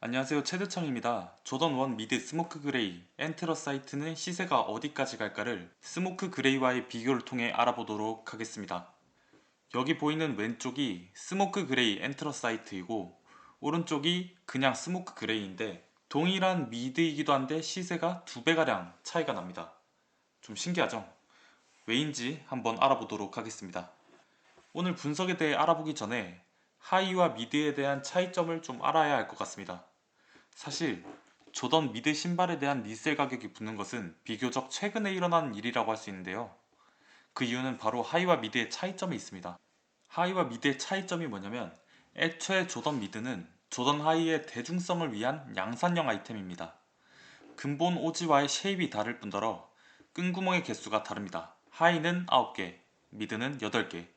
안녕하세요 최대창입니다. 조던 1 미드 스모크 그레이 엔트러 사이트는 시세가 어디까지 갈까를 스모크 그레이와의 비교를 통해 알아보도록 하겠습니다. 여기 보이는 왼쪽이 스모크 그레이 엔트러 사이트이고 오른쪽이 그냥 스모크 그레이인데 동일한 미드이기도 한데 시세가 두 배가량 차이가 납니다. 좀 신기하죠? 왜인지 한번 알아보도록 하겠습니다. 오늘 분석에 대해 알아보기 전에 하이와 미드에 대한 차이점을 좀 알아야 할 것 같습니다. 사실 조던 미드 신발에 대한 리셀 가격이 붙는 것은 비교적 최근에 일어난 일이라고 할 수 있는데요. 그 이유는 바로 하이와 미드의 차이점이 있습니다. 하이와 미드의 차이점이 뭐냐면 애초에 조던 미드는 조던 하이의 대중성을 위한 양산형 아이템입니다. 근본 오지와의 쉐입이 다를 뿐더러 끈구멍의 개수가 다릅니다. 하이는 9개, 미드는 8개.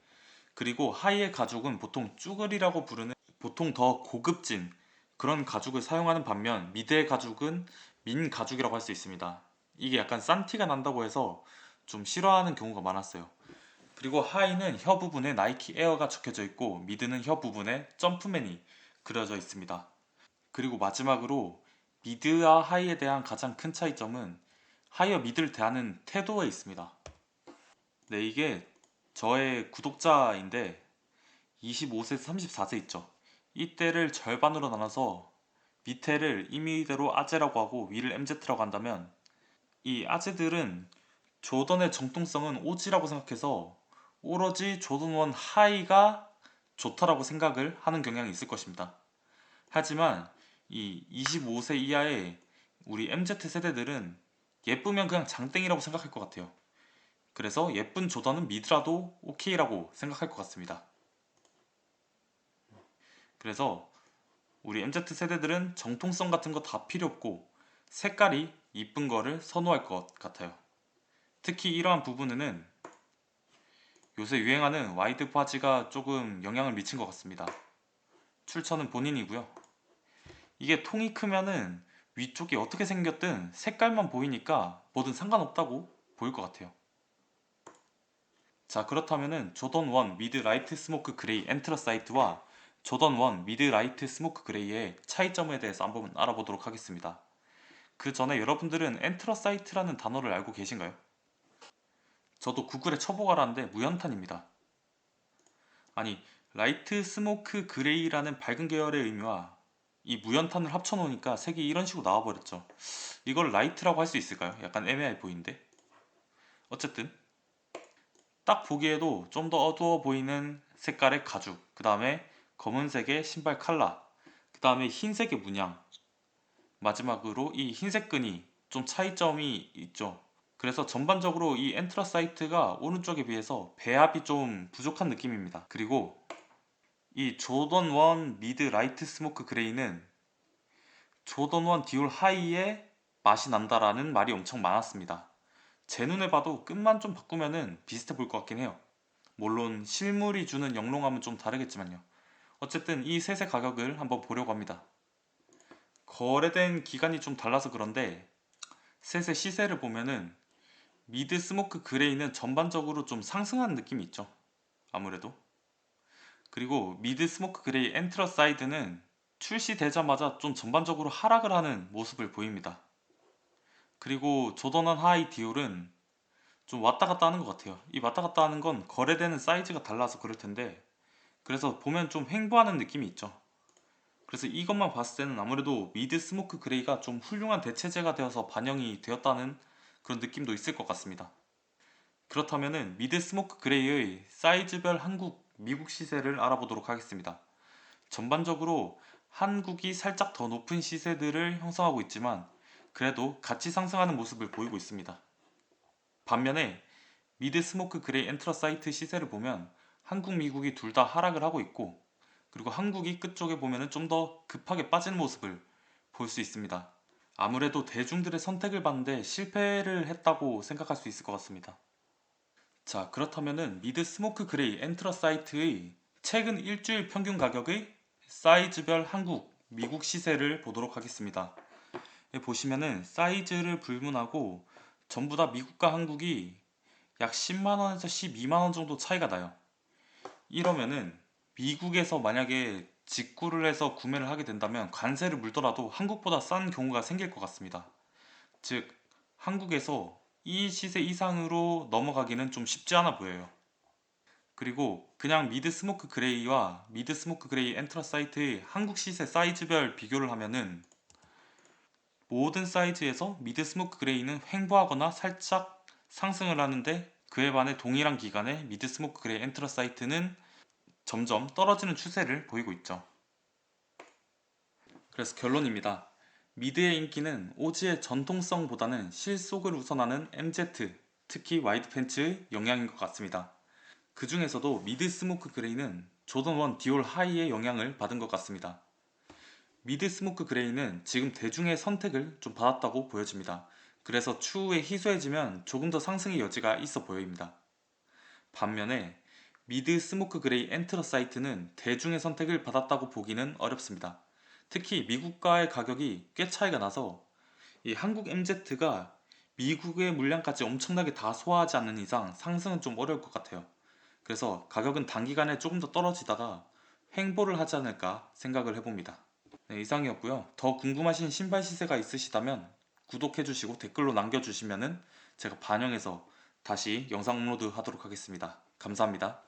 그리고 하이의 가죽은 보통 쭈글이라고 부르는 보통 더 고급진 그런 가죽을 사용하는 반면 미드의 가죽은 민 가죽이라고 할 수 있습니다. 이게 약간 싼 티가 난다고 해서 좀 싫어하는 경우가 많았어요. 그리고 하이는 혀 부분에 나이키 에어가 적혀져 있고 미드는 혀 부분에 점프맨이 그려져 있습니다. 그리고 마지막으로 미드와 하이에 대한 가장 큰 차이점은 하이와 미드를 대하는 태도에 있습니다. 네, 이게 저의 구독자인데 25세에서 34세 있죠. 이때를 절반으로 나눠서 밑에를 임의대로 아재라고 하고 위를 MZ라고 한다면 이 아재들은 조던의 정통성은 오지라고 생각해서 오로지 조던 원 하이가 좋다라고 생각을 하는 경향이 있을 것입니다. 하지만 이 25세 이하의 우리 MZ 세대들은 예쁘면 그냥 장땡이라고 생각할 것 같아요. 그래서 예쁜 조던은 미드라도 오케이라고 생각할 것 같습니다. 그래서 우리 MZ 세대들은 정통성 같은 거 다 필요 없고 색깔이 이쁜 거를 선호할 것 같아요. 특히 이러한 부분에는 요새 유행하는 와이드 바지가 조금 영향을 미친 것 같습니다. 출처는 본인이고요. 이게 통이 크면은 위쪽이 어떻게 생겼든 색깔만 보이니까 뭐든 상관없다고 보일 것 같아요. 자 그렇다면은 조던 1 미드 라이트 스모크 그레이 엔트러사이트와 조던 1 미드 라이트 스모크 그레이의 차이점에 대해서 한번 알아보도록 하겠습니다. 그 전에 여러분들은 엔트러사이트라는 단어를 알고 계신가요? 저도 구글에 쳐보가라는데 무연탄입니다. 아니 라이트 스모크 그레이라는 밝은 계열의 의미와 이 무연탄을 합쳐놓으니까 색이 이런 식으로 나와버렸죠. 이걸 라이트라고 할 수 있을까요? 약간 애매해 보이는데. 어쨌든 딱 보기에도 좀 더 어두워 보이는 색깔의 가죽, 그 다음에 검은색의 신발 칼라, 그 다음에 흰색의 문양, 마지막으로 이 흰색 끈이 좀 차이점이 있죠. 그래서 전반적으로 이 엔트라 사이트가 오른쪽에 비해서 배합이 좀 부족한 느낌입니다. 그리고 이 조던 1 미드 라이트 스모크 그레이는 조던 1 디올 하이의 맛이 난다라는 말이 엄청 많았습니다. 제 눈에 봐도 끝만 좀 바꾸면은 비슷해 보일 것 같긴 해요. 물론 실물이 주는 영롱함은 좀 다르겠지만요. 어쨌든 이 셋의 가격을 한번 보려고 합니다. 거래된 기간이 좀 달라서 그런데 셋의 시세를 보면은 미드 스모크 그레이는 전반적으로 좀 상승하는 느낌이 있죠. 아무래도. 그리고 미드 스모크 그레이 엔트러 사이드는 출시되자마자 좀 전반적으로 하락을 하는 모습을 보입니다. 그리고 조던한 하이 디올은 좀 왔다 갔다 하는 것 같아요. 이 왔다 갔다 하는 건 거래되는 사이즈가 달라서 그럴 텐데 그래서 보면 좀 횡보하는 느낌이 있죠. 그래서 이것만 봤을 때는 아무래도 미드 스모크 그레이가 좀 훌륭한 대체제가 되어서 반영이 되었다는 그런 느낌도 있을 것 같습니다. 그렇다면은 미드 스모크 그레이의 사이즈별 한국, 미국 시세를 알아보도록 하겠습니다. 전반적으로 한국이 살짝 더 높은 시세들을 형성하고 있지만 그래도 같이 상승하는 모습을 보이고 있습니다. 반면에 미드 스모크 그레이 엔트러사이트 시세를 보면 한국, 미국이 둘 다 하락을 하고 있고 그리고 한국이 끝쪽에 보면은 좀 더 급하게 빠지는 모습을 볼 수 있습니다. 아무래도 대중들의 선택을 받는데 실패를 했다고 생각할 수 있을 것 같습니다. 자, 그렇다면은 미드 스모크 그레이 엔트러 사이트의 최근 일주일 평균 가격의 사이즈별 한국, 미국 시세를 보도록 하겠습니다. 여기 보시면은 사이즈를 불문하고 전부 다 미국과 한국이 약 10만원에서 12만원 정도 차이가 나요. 이러면은 미국에서 만약에 직구를 해서 구매를 하게 된다면 관세를 물더라도 한국보다 싼 경우가 생길 것 같습니다. 즉 한국에서 이 시세 이상으로 넘어가기는 좀 쉽지 않아 보여요. 그리고 그냥 미드 스모크 그레이와 미드 스모크 그레이 엔트라사이트의 한국 시세 사이즈별 비교를 하면은 모든 사이즈에서 미드 스모크 그레이는 횡보하거나 살짝 상승을 하는데 그에 반해 동일한 기간에 미드 스모크 그레이 엔트라사이트는 점점 떨어지는 추세를 보이고 있죠. 그래서 결론입니다. 미드의 인기는 오지의 전통성보다는 실속을 우선하는 MZ, 특히 와이드 팬츠의 영향인 것 같습니다. 그 중에서도 미드 스모크 그레이는 조던 1 디올 하이의 영향을 받은 것 같습니다. 미드 스모크 그레이는 지금 대중의 선택을 좀 받았다고 보여집니다. 그래서 추후에 희소해지면 조금 더 상승의 여지가 있어 보입니다. 반면에 미드 스모크 그레이 엔트러 사이트는 대중의 선택을 받았다고 보기는 어렵습니다. 특히 미국과의 가격이 꽤 차이가 나서 이 한국 MZ가 미국의 물량까지 엄청나게 다 소화하지 않는 이상 상승은 좀 어려울 것 같아요. 그래서 가격은 단기간에 조금 더 떨어지다가 횡보를 하지 않을까 생각을 해봅니다. 네, 이상이었고요. 더 궁금하신 신발 시세가 있으시다면 구독해주시고 댓글로 남겨주시면은 제가 반영해서 다시 영상 업로드 하도록 하겠습니다. 감사합니다.